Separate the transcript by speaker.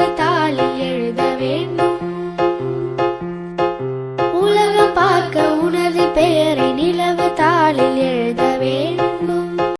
Speaker 1: மாலை எழுத வேண்டும். உலகம் பார்க்க உனது பெயரை நிலவு